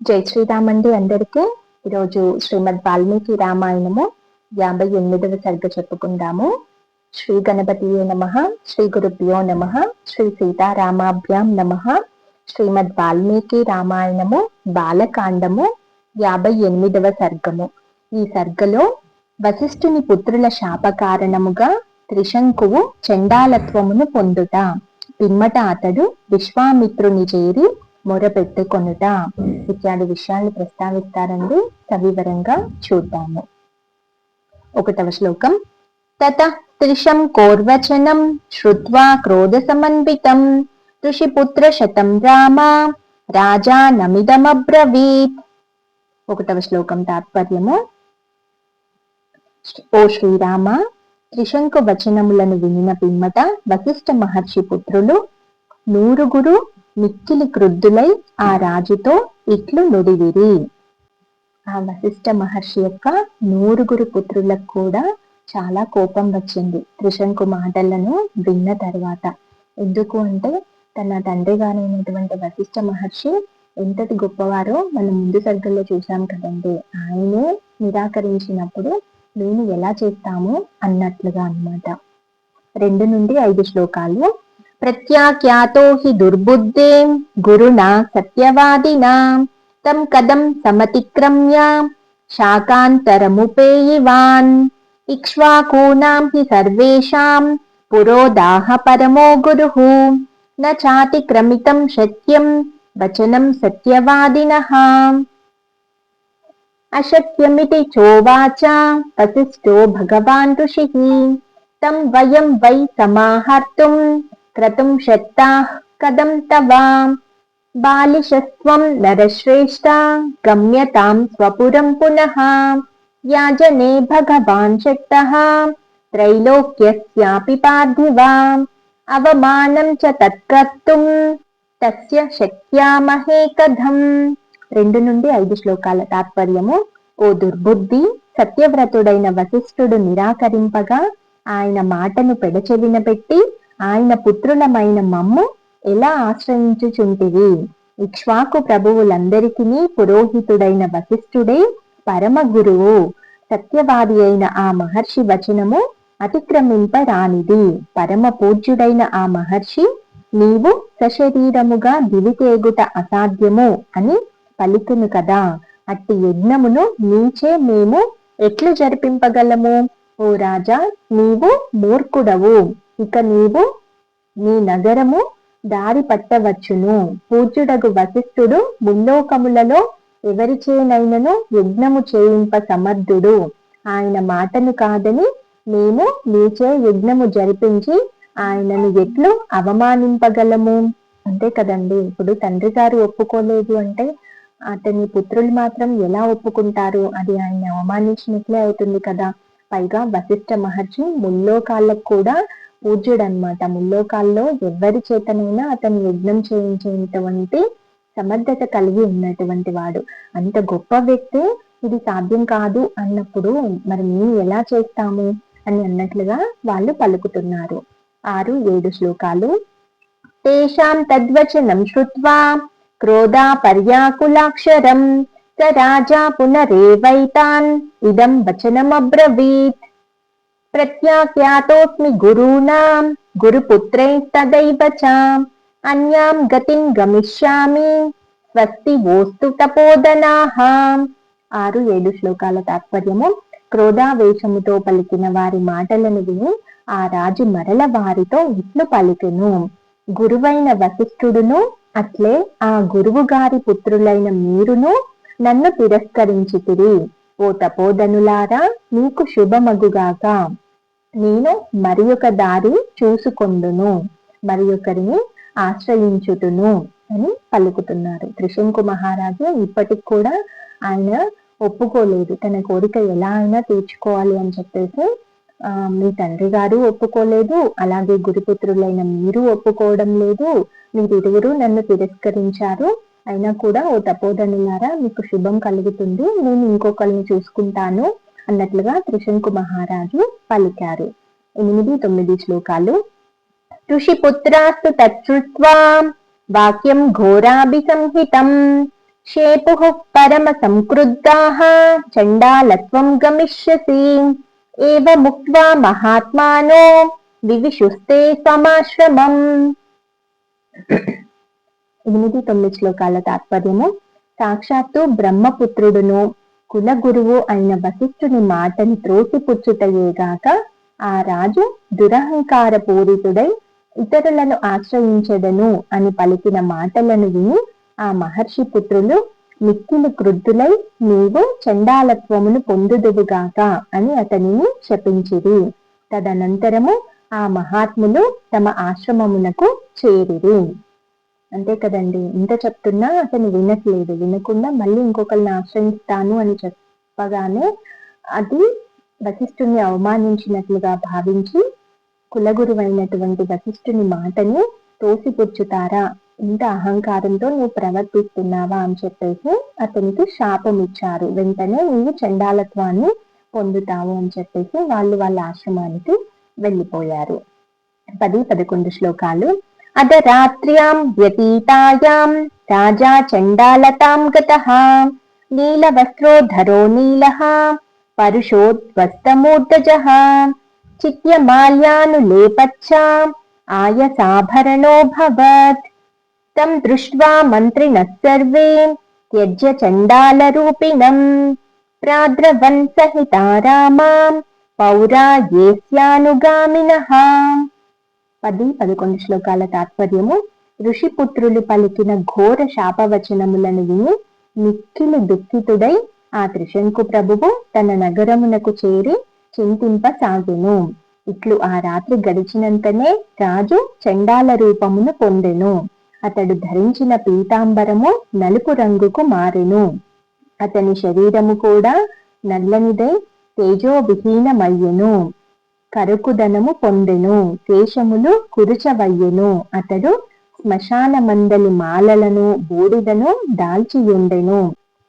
జై శ్రీరామ్ అండి అందరికీ. ఈరోజు శ్రీమద్ వాల్మీకి రామాయణము యాభై ఎనిమిదవ సర్గ చెప్పుకుందాము. శ్రీ గణపతి నమ శ్రీ గురుభ్యో నమ శ్రీ సీతారామాభ్యాం నమ. శ్రీమద్ వాల్మీకి రామాయణము బాలకాండము యాభై ఎనిమిదవ సర్గము ఈ సర్గలో వశిష్ఠుని పుత్రుల శాప కారణముగా త్రిశంకువు చండాలత్వమును పొందుట. పిమ్మట అతడు విశ్వామిత్రుని చేరి మొరపెట్టుకొనుట ఇత్యాది విషయాలు ప్రస్తావిస్తారండి. సవివరంగా చూద్దాము. ఒకటవ శ్లోకం. తత త్రిషం కోర్వచనం శ్రుత్వా క్రోధ సమన్వితం. ఋషిపుత్ర శతం రామ రాజా నమిదమబ్రవీత్. ఒకటవ శ్లోకం తాత్పర్యము. ఓ శ్రీరామ త్రిశంకు వచనములను వినిన పిమ్మట వశిష్ఠ మహర్షి పుత్రులు నూరుగురు మిక్కిలి క్రుద్ధులై ఆ రాజుతో ఇట్లు నుడివిరి. ఆ వశిష్ఠ మహర్షి యొక్క నూరుగురు పుత్రులకు కూడా చాలా కోపం వచ్చింది. త్రిశంకు మాటలను విన్న తర్వాత ఎందుకు అంటే తన తండ్రి గారైనటువంటి వశిష్ఠ మహర్షి ఎంతటి గొప్పవారో మనం ముందు సర్గల్లో చూసాం కదండి. ఆయనే నిరాకరించినప్పుడు నేను ఎలా చేస్తాము అన్నట్లుగా అనమాట రెండు నుండి ఐదు శ్లోకాలు ప్రత్యాఖ్యాతో హి దుర్బుద్ధే? గురునా సత్యవాదినా. తం కదం సమతిక్రమ్య. శాకాంతరముపేయివాన్. ఇక్ష్వాకూనాం హి సర్వేషాం. పురోదాహ పరమో గురుః. న చాతిక్రమితం సత్యం వచనం సత్యవాదినః. అశక్యమితి చోవాచ. వశిష్ఠో భగవాన్ ఋషిః. తం వయం వై సమాహర్తుం. క్రతుం శక్తాः కదం తవ బాలిషస్త్వం నరశ్రేష్ట గమ్యతాం స్వపురం పునః యాజనే భగవాన్ శక్తः త్రైలోక్యస్యాపి పార్థివా అవమానం చ తత్కర్తుం తస్య శక్యామహే కథం రెండు నుండి ఐదు శ్లోకాల తాత్పర్యము. ఓ దుర్బుద్ధి సత్యవ్రతుడైన వశిష్ఠుడు నిరాకరింపగా ఆయన మాటను పెడచెవిన పెట్టి ఆయన పుత్రులమైన మమ్ము ఎలా ఆశ్రయించుచుంటివి? ఇక్ష్వాకు ప్రభువులందరికీ పురోహితుడైన వశిష్ఠుడే పరమ గురువు సత్యవాది అయిన ఆ మహర్షి వచనము అతిక్రమింపరానిది. పరమ పూజ్యుడైన ఆ మహర్షి నీవు సశరీరముగా దివితేగుట అసాధ్యము అని పలికును కదా. అట్టి యజ్ఞమును నీచే మేము ఎట్లు జరిపింపగలము? ఓ రాజా నీవు మూర్ఖుడవు. ఇక నీవు నీ నగరము దారి పట్టవచ్చును పూజ్యుడగు వశిష్ఠుడు ముల్లోకములలో ఎవరిచేనైనను యజ్ఞము చేయింప సమర్థుడు. ఆయన మాటను కాదని మేము నీచే యజ్ఞము జరిపించి ఆయనను ఎట్లు అవమానింపగలము? అంతే కదండి. ఇప్పుడు తండ్రి గారు ఒప్పుకోలేదు అంటే అతని పుత్రులు మాత్రం ఎలా ఒప్పుకుంటారు? అది ఆయన అవమానించినట్లే అవుతుంది కదా. పైగా వశిష్ఠ మహర్షి ముల్లోకాళ్ళకు కూడా పూజ్యుడనమాట ముల్లోకాల్లో ఎవరి చేతనైనా అతను యజ్ఞం చేయించేటువంటి సమర్థత కలిగి ఉన్నటువంటి వాడు. అంత గొప్ప వ్యక్తి ఇది సాధ్యం కాదు అన్నప్పుడు మరి మేము ఎలా చేస్తాము అని అన్నట్లుగా వాళ్ళు పలుకుతున్నారు. ఆరు ఏడు శ్లోకాలు. తేషాం తద్వచనం శ్రుత్వా క్రోధా పర్యాకులాక్షరం. స రాజా పునరేవైతాన్. ఇదం వచనమబ్రవీత్. ప్రత్యాఖ్యాతోస్మి గురూణాం గురుపుత్రైస్తదైవ చ అన్యాం గతిం గమిష్యామి స్వస్తి వోస్తు తపోదనాహ ఆరు ఏడు శ్లోకాల తాత్పర్యము క్రోధావేశముతో పలికిన వారి మాటలను విని ఆ రాజు మరల వారితో ఇట్లు పలికెను గురువైన వశిష్ఠుడును అట్లే ఆ గురువు గారి పుత్రులైన మీరును నన్ను తిరస్కరించితిరి। ఓ తపోధనులారా నీకు శుభమగుగాక. నేను మరి ఒక దారి చూసుకొందును మరి ఒకరిని ఆశ్రయించుతును అని పలుకుతున్నారు. త్రిశంకు మహారాజు ఇప్పటికి కూడా ఆయన ఒప్పుకోలేదు. తన కోరిక ఎలా అయినా తీర్చుకోవాలి అని చెప్పేసి ఆ మీ తండ్రి గారు ఒప్పుకోలేదు. అలాగే గురుపుత్రులైన మీరు ఒప్పుకోవడం లేదు. మీరిరువురు నన్ను తిరస్కరించారు. అయినా కూడా ఓ తపోధనులారా మీకు శుభం కలుగుతుంది. నేను ఇంకొకరిని చూసుకుంటాను అన్నట్లుగా త్రిశంకు మహారాజు పలికారు. ఎనిమిది తొమ్మిది శ్లోకాలు. ఋషిపుత్రాస్తు తచ్చుత్వా వాక్యం ఘోరాభి సంహితం శేపు పరమ సంకృద్ధా చండాలత్వం గమిష్యసి. ఏవ ముక్వా మహాత్మానో వివిశుస్తే సమాశ్రమం. ఎనిమిది తొమ్మిది శ్లోకాల తాత్పర్యము. సాక్షాత్తు బ్రహ్మపుత్రుడును కుల గురువు అయిన వశిష్ఠుని మాటని త్రోసిపుచ్చుటయేగాక ఆ రాజు దురహంకార పూరితుడై ఇతరులను ఆశ్రయించదను అని పలికిన మాటలను విని ఆ మహర్షి పుత్రులు మిక్కిలు క్రుద్ధులై నీవు చండాలత్వమును పొందుదువుగాక అని అతనిని శపించిరి. తదనంతరము ఆ మహాత్ములు తమ ఆశ్రమమునకు చేరిరి. అంతే కదండి. ఇంత చెప్తున్నా అతను వినట్లేదు. వినకుండా మళ్ళీ ఇంకొకరిని ఆశ్రయిస్తాను అని చెప్పగానే అది వశిష్ఠుని అవమానించినట్లుగా భావించి కులగురువైనటువంటి వశిష్ఠుని మాటని తోసిపుచ్చుతారా? ఇంత అహంకారంతో నువ్వు ప్రవర్తిస్తున్నావా అని చెప్పేసి అతనికి శాపం ఇచ్చారు వెంటనే నువ్వు చండాలత్వాన్ని పొందుతావు అని చెప్పేసి వాళ్ళు వాళ్ళ ఆశ్రమానికి వెళ్ళిపోయారు. పది పదకొండు శ్లోకాలు అద రాత్ర్యాం వ్యతీతాయాం రాజా చండాలతాం గతః నీలవస్త్రోధరో నీలः పరుషోద్వస్తమూర్ధజः చిత్యమాల్యానులేపచ్చా ఆయసాభరణోభవత్ తం దృష్ట్వా మంత్రిణः సర్వే త్యజ్య చండాలరూపిణం ప్రాద్రవన్ సహితారామాం పౌరా ఏస్యానుగామినః పది పదకొండు శ్లోకాల తాత్పర్యము. ఋషిపుత్రులు పలికిన ఘోర శాపవచనములను విని మిక్కిలి దుఃఖితుడై ఆ త్రిశంకు ప్రభువు తన నగరమునకు చేరి చింతింప సాగెను. ఇట్లు ఆ రాత్రి గడిచినంతనే రాజు చండాల రూపమును పొందెను. అతడు ధరించిన పీతాంబరము నలుపు రంగుకు మారెను. అతని శరీరము కూడా నల్లనిదై తేజోవిహీనమయ్యెను. కరుకుదనము పొందెను కేశములు కురుచవయ్యెను. అతడు శ్మశాన మందలి మాలలను బూడిదను దాల్చియుండెను.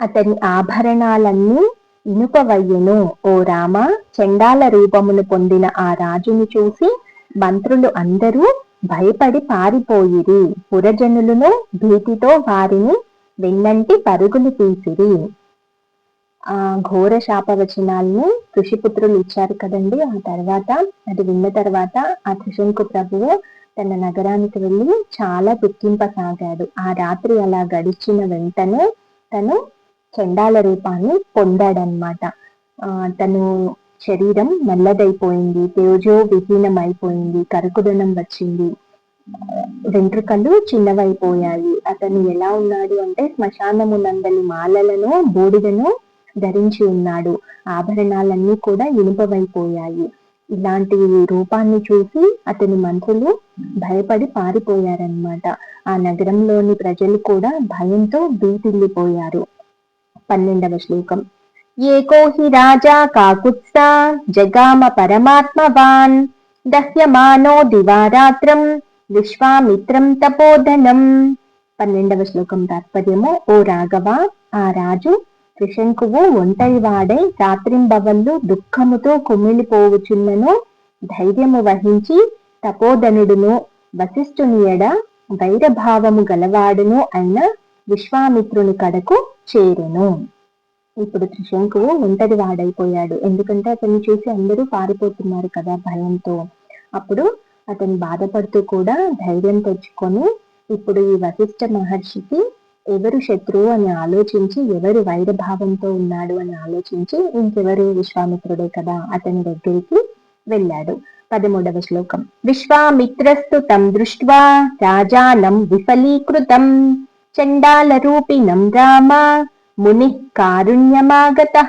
అతని ఆభరణాలన్నీ ఇనుపవయ్యెను. ఓ రామ చండాల రూపమును పొందిన ఆ రాజుని చూసి మంత్రులు అందరూ భయపడి పారిపోయిరి. పురజనులను భీతితో వారిని వెన్నంటి పరుగులు తీసిరి. ఆ ఘోర శాపవచనాలను ఋషిపుత్రులు ఇచ్చారు కదండి. ఆ తర్వాత అది విన్న తర్వాత ఆ త్రిశంకు ప్రభువు తన నగరానికి వెళ్ళి చాలా దుఃఖింపసాగాడు. ఆ రాత్రి అలా గడిచిన వెంటనే తను చండాల రూపాన్ని పొందాడనమాట ఆ తను శరీరం నల్లదైపోయింది తేజో విహీనం అయిపోయింది కరుకుదనం వచ్చింది. వెంట్రుకలు చిన్నవైపోయాయి. అతను ఎలా ఉన్నాడు అంటే శ్మశానమునందలి మాలలను బూడిదను ధరించి ఉన్నాడు. ఆభరణాలన్నీ కూడా ఇనుపవైపోయాయి. ఇలాంటి రూపాన్ని చూసి అతని మంత్రులు భయపడి పారిపోయారనమాట ఆ నగరంలోని ప్రజలు కూడా భయంతో బీటిల్లిపోయారు పన్నెండవ శ్లోకం. ఏకో హి రాజా కాకుత్సా జగామ పరమాత్మవాన్ దహ్యమానో దివారాత్రం విశ్వామిత్రం తపోధనం. పన్నెండవ శ్లోకం తాత్పర్యము ఓ రాఘవ ఆ రాజు త్రిశంకువు ఒంటరివాడై రాత్రింబవళ్ళు దుఃఖముతో కుమిలిపోవుచున్నను ధైర్యము వహించి తపోధనుడును వశిష్ఠుని ఎడ వైరభావము గలవాడును అయిన విశ్వామిత్రుని కడకు చేరును. ఇప్పుడు త్రిశంకువు ఒంటరి వాడైపోయాడు. ఎందుకంటే అతన్ని చూసి అందరూ పారిపోతున్నారు కదా భయంతో. అప్పుడు అతను బాధపడుతూ కూడా ధైర్యం తెచ్చుకొని ఇప్పుడు ఈ వశిష్ఠ మహర్షికి ఎవరు శత్రువు అని ఆలోచించి ఎవరు వైరభావంతో ఉన్నాడు అని ఆలోచించి ఇంకెవరు విశ్వామిత్రుడే కదా అతని దగ్గరికి వెళ్ళాడు. పదమూడవ శ్లోకం. విశ్వామిత్రస్తు తం దృష్ట్వా రాజానం విఫలీకృతం. చండాల రూపిణం రామ ముని కారుణ్యమాగత.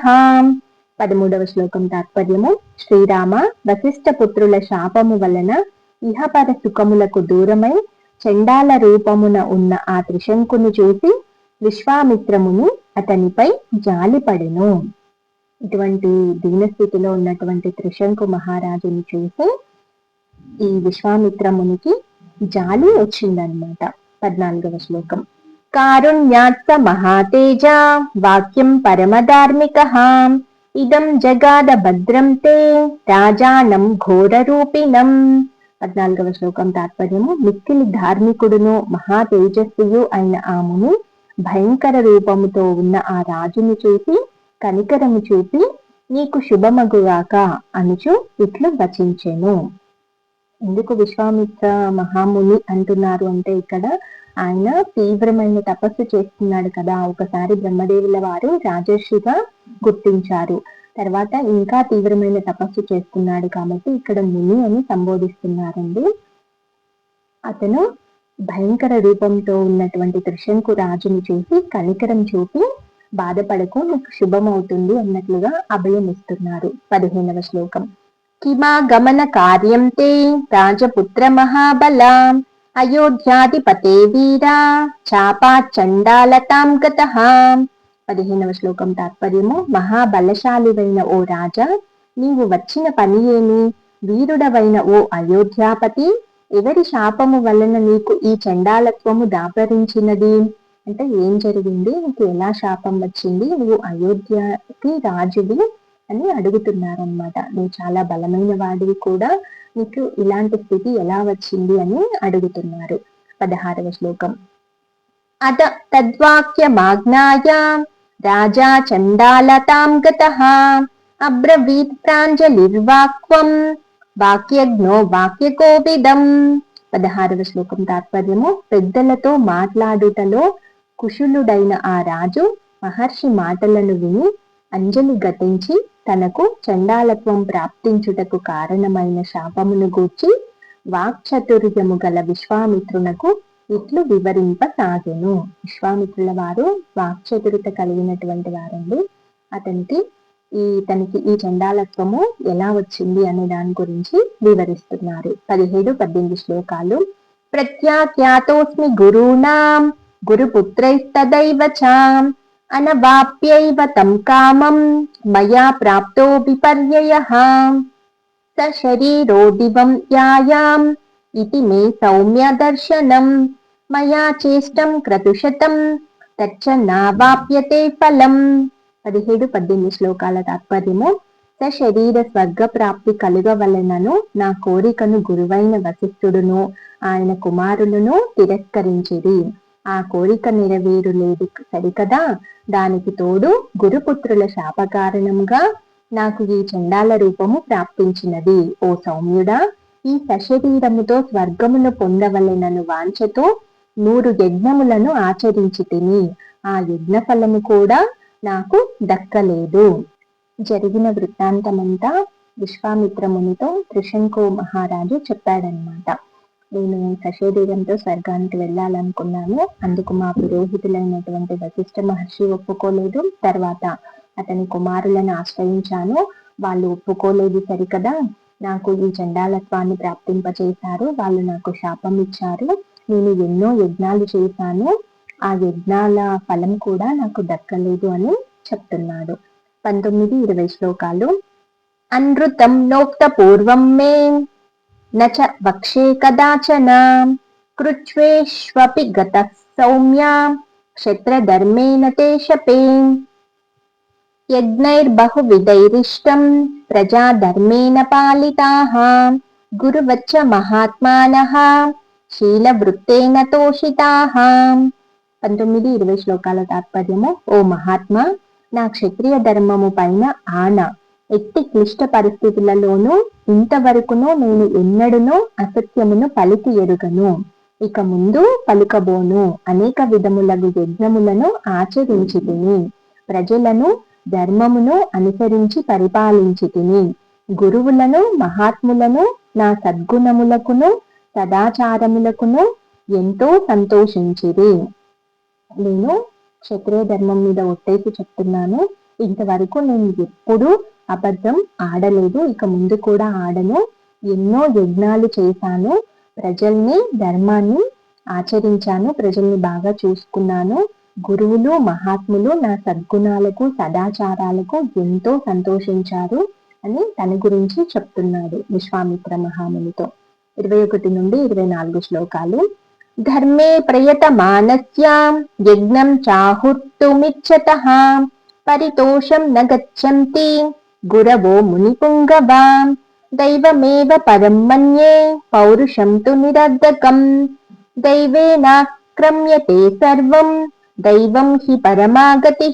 పదమూడవ శ్లోకం తాత్పర్యము. శ్రీరామ వశిష్ఠ పుత్రుల శాపము వలన ఇహపర సుఖములకు దూరమై చండాల రూపమున ఉన్న ఆ త్రిశంకుని చూసి విశ్వామిత్రముని అతనిపై జాలిపడెను. ఇటువంటి దీనస్థితిలో ఉన్నటువంటి త్రిశంకు మహారాజుని చూసి ఈ విశ్వామిత్రమునికి జాలి వచ్చిందనమాట పద్నాలుగవ శ్లోకం. కారుణ్యాత్స మహాతేజ వాక్యం పరమధార్మిక. ఇదం జగాద భద్రం తే రాజానం ఘోరరూపిణం పద్నాలుగవ శ్లోకం తాత్పర్యము. మిక్కిలి ధార్మికుడును మహా తేజస్వియు అయిన ఆముని భయంకర రూపముతో ఉన్న ఆ రాజును చూసి కనికరము చూపి నీకు శుభమగుగాక అనుచు ఇట్లు వచించెను. ఎందుకు విశ్వామిత్ర మహాముని అంటున్నారు అంటే ఇక్కడ ఆయన తీవ్రమైన తపస్సు చేస్తున్నాడు కదా. ఒకసారి బ్రహ్మదేవుల వారు రాజర్షిగా గుర్తించారు. తర్వాత ఇంకా తీవ్రమైన తపస్సు చేస్తున్నాడు కాబట్టి ఇక్కడ ముని అని సంబోధిస్తున్నారండి. అతను భయంకర రూపంతో ఉన్నటువంటి త్రిశంకు రాజుని చూసి కనికరం చూపి బాధపడకు నీకు శుభమవుతుంది అన్నట్లుగా అభయమిస్తున్నారు పదిహేనవ శ్లోకం. కిమా గమన కార్యం తే రాజపుత్ర మహాబల అయోధ్యాధిపతే వీరా చాపా చండాలతాం గత పదిహేనవ శ్లోకం తాత్పర్యము మహాబలశాలివైన ఓ రాజా నీవు వచ్చిన పని ఏమి? వీరుడవైన ఓ అయోధ్యాపతి ఎవరి శాపము వలన నీకు ఈ చండాలత్వము దాపరించినది? అంటే ఏం జరిగింది? నీకు ఎలా శాపం వచ్చింది? నువ్వు అయోధ్యకి రాజువి అని అడుగుతున్నారనమాట నువ్వు చాలా బలమైన వాడివి కూడా. నీకు ఇలాంటి స్థితి ఎలా వచ్చింది అని అడుగుతున్నారు. పదహారవ శ్లోకం. అత తద్వాక్యమాజ్ఞాయా రాజా చండాలతాం గత అబ్రవీత్ ప్రాంజలిర్వాక్వం వాక్యజ్ఞో వాక్యకోవిదం పదహారవ శ్లోకం తాత్పర్యము పెద్దలతో మాట్లాడుటలో కుశులుడైన ఆ రాజు మహర్షి మాటలను విని అంజలి గతించి తనకు చండాలత్వం ప్రాప్తించుటకు కారణమైన శాపమును గూర్చి వాక్చతుర్యము గల విశ్వామిత్రునకు ఇట్లు వివరింపసాగెను. విశ్వామిత్రుల వారు వాక్చతురత కలిగినటువంటి వారండి. అతనికి ఈ తనకి ఈ చండాలత్వము ఎలా వచ్చింది అనే దాని గురించి వివరిస్తున్నారు. పదిహేడు పద్దెనిమిది శ్లోకాలు. ప్రత్యాఖ్యాతోస్మి గురుణాం గురుపుత్రైస్తదైవ చాం అనవాప్యైవ తం కామం మయా ప్రాప్తో విపర్యయ స శరీరో దివం యాయాం ఇతి మే సౌమ్య దర్శనం మయా చేష్టం క్రతుశతం తచ్చ నావాప్యతే ఫలం పదిహేడు పద్దెనిమిది శ్లోకాల తాత్పర్యము స శరీర స్వర్గ ప్రాప్తి కలుగవలనను నా కోరికను గురువైన వశిష్ఠుడును ఆయన కుమారులను తిరస్కరించిరి. ఆ కోరిక నెరవేరు లేదు సరికదా దానికి తోడు గురుపుత్రుల శాప కారణంగా నాకు ఈ చండాల రూపము ప్రాప్తించినది. ఓ సౌమ్యుడా ఈ సశరీరముతో స్వర్గమును పొందవలెనను వాంఛతో నూరు యజ్ఞములను ఆచరించి తిని ఆ యజ్ఞ ఫలము కూడా నాకు దక్కలేదు. జరిగిన వృత్తాంతమంతా విశ్వామిత్రమునితో త్రిశంకు మహారాజు చెప్పాడనమాట నేను సశరీరంతో స్వర్గానికి వెళ్ళాలనుకున్నాను. అందుకు మా పురోహితులైనటువంటి వశిష్ఠ మహర్షి ఒప్పుకోలేదు. తర్వాత అతని కుమారులను ఆశ్రయించాను. వాళ్ళు ఒప్పుకోలేదు సరికదా? నాకు ఈ చండాలత్వాన్ని ప్రాప్తింపచేశారు. వాళ్ళు నాకు శాపం ఇచ్చారు. నేను ఎన్నో యజ్ఞాలు చేశాను. ఆ యజ్ఞాల ఫలం కూడా నాకు దక్కలేదు అని చెప్తున్నాడు. పంతొమ్మిది ఇరవై శ్లోకాలు. అనృతం నోక్త పూర్వం మే నచ వక్షే కదాచన కృచ్వేష్వపి గత సౌమ్య క్షత్రధర్మేణ తే శపే యజ్ఞైర్బహువిధైరిష్టం ప్రజాధర్మేణ పాలితాః గురువచ్చ మహాత్మానః శీలవృత్తేన తోషితాః పంతొమ్మిది ఇరవై శ్లోకాల తాత్పర్యము ఓ మహాత్మా నా క్షత్రియ ధర్మము పైన ఆన. ఎట్టి క్లిష్ట పరిస్థితులలోనూ ఇంతవరకును నేను ఎన్నడునూ అసత్యమును పలికి ఎరుగను. ఇక ముందు పలుకబోను. అనేక విధములగు యజ్ఞములను ఆచరించి ప్రజలను ధర్మమును అనుసరించి పరిపాలించి తిని గురువులను మహాత్ములను నా సద్గుణములకును సదాచారములకును ఎంతో సంతోషించిరి. నేను క్షత్రియ ధర్మం మీద ఒట్టేసి చెప్తున్నాను. ఇంతవరకు నేను ఎప్పుడు అబద్ధం ఆడలేదు. ఇక ముందు కూడా ఆడను. ఎన్నో యజ్ఞాలు చేశాను. ప్రజల్ని ధర్మాన్ని ఆచరించాను. ప్రజల్ని బాగా చూసుకున్నాను. గురువులు మహాత్ములు నా సద్గుణాలకు సదాచారాలకు ఎంతో సంతోషించారు అని తన గురించి చెప్తున్నాడు విశ్వామిత్ర మహామునితో. ఇరవై ఒకటి నుండి ఇరవై నాలుగు శ్లోకాలు. ధర్మే ప్రయత మానస్యాం యజ్ఞం చాహుర్తుమిచ్చత పరితోషం న గచ్చంతి గురవో మునిపుంగవాం దైవమేవ పరం మన్యే పౌరుషం తు నిరర్ధకం దైవేనాక్రమ్యతే సర్వం దైవం హి పరమాగతి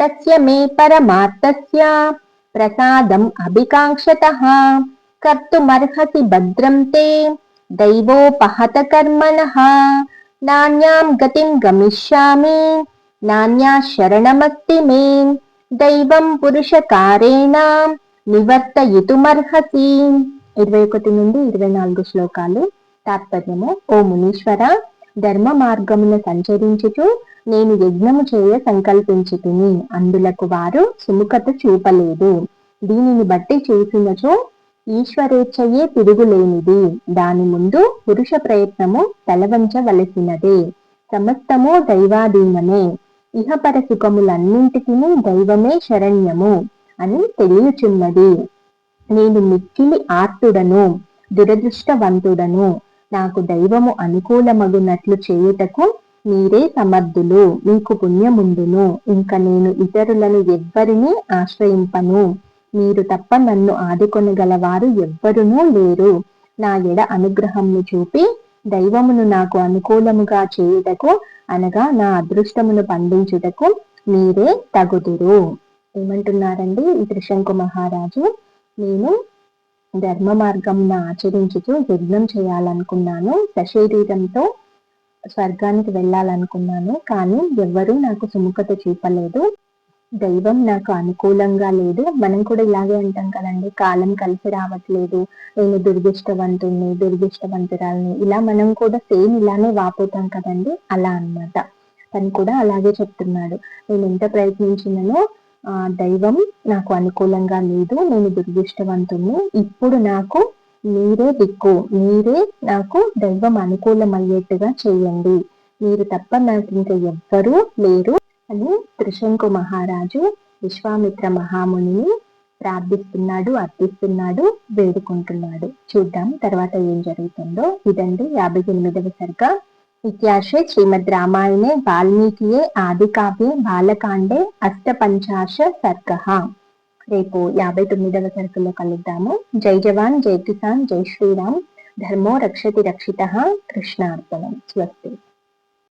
తస్య మే పరమాత్మస్య ప్రసాదం అభికాంక్షత. కర్తుమర్హసి భద్రం తే. దైవోపహత కర్మణః నాణ్యాం గతిం గమిష్యామి. నాణ్యా శరణమస్తి మే. దైవం పురుషకారేణ. నివర్తయితుమర్హసి. ఇరవై ఒకటి నుండి ఇరవై నాలుగు శ్లోకాలు. తాత్పర్యము ఓ మునీశ్వర. ధర్మ మార్గమున సంచరించుచు నేను యజ్ఞము చేయ సంకల్పించుతుని. అందులకు వారు సుముఖత చూపలేదు. దీనిని బట్టి చూసినచో ఈశ్వరేచ్ఛయే తిరుగులేనిది. దాని ముందు పురుష ప్రయత్నము తలవంచవలసినదే. సమస్తము దైవాధీనమే. ఇహపర సుఖములన్నింటికీ దైవమే శరణ్యము అని తెలియచున్నది. నేను మిక్కిలి ఆర్తుడను దురదృష్టవంతుడను నాకు దైవము అనుకూలమగునట్లు చేయుటకు మీరే సమర్థులు మీకు పుణ్యముందును. ఇంక నేను ఇతరులను ఎవ్వరిని ఆశ్రయింపను. మీరు తప్ప నన్ను ఆదుకొనగలవారు ఎవ్వరునూ లేరు. నా ఎడ అనుగ్రహంను చూపి దైవమును నాకు అనుకూలముగా చేయుటకు అనగా నా అదృష్టమును పండించుటకు మీరే తగుదురు. ఏమంటున్నారండి ఈ త్రిశంకు మహారాజు? నేను ధర్మ మార్గం ఆచరించుతూ యజ్ఞం చేయాలనుకున్నాను. సశరీరంతో స్వర్గానికి వెళ్ళాలనుకున్నాను. కానీ ఎవ్వరూ నాకు సుముఖత చూపలేదు. దైవం నాకు అనుకూలంగా లేదు. మనం కూడా ఇలాగే అంటాం కదండి. కాలం కలిసి రావట్లేదు. నేను దుర్దిష్టవంతుణ్ణి దుర్దిష్టవంతురాల్ని. ఇలా మనం కూడా సేమ్ ఇలానే వాపోతాం కదండి. అలా అనమాట తను కూడా అలాగే చెప్తున్నాడు. నేను ఎంత ప్రయత్నించినను దైవం నాకు అనుకూలంగా లేదు నేను దుర్దిష్టవంతుణ్ణి. ఇప్పుడు నాకు మీరే దిక్కు మీరే నాకు దైవం అనుకూలమయ్యేట్టుగా చేయండి. మీరు తప్ప నాకు ఇంకా ఎవ్వరూ లేరు అని త్రిశంకు మహారాజు విశ్వామిత్ర మహామునిని ప్రార్థిస్తున్నాడు అర్థిస్తున్నాడు వేడుకుంటున్నాడు. చూద్దాం తర్వాత ఏం జరుగుతుందో. ఇదండి యాభై ఎనిమిదవ సరిగా. ఇత్యాశే శ్రీమద్ రామాయణే వాల్మీకియే ఆది బాలకాండే అష్టపంచాశ సర్గ. రేపు యాభై తొమ్మిదవ సరుకులో కలుద్దాము. జై జవాన్ జై కిసాన్ జై శ్రీరామ్. ధర్మో రక్షతి రక్షిత. కృష్ణార్పణం. స్వస్తి.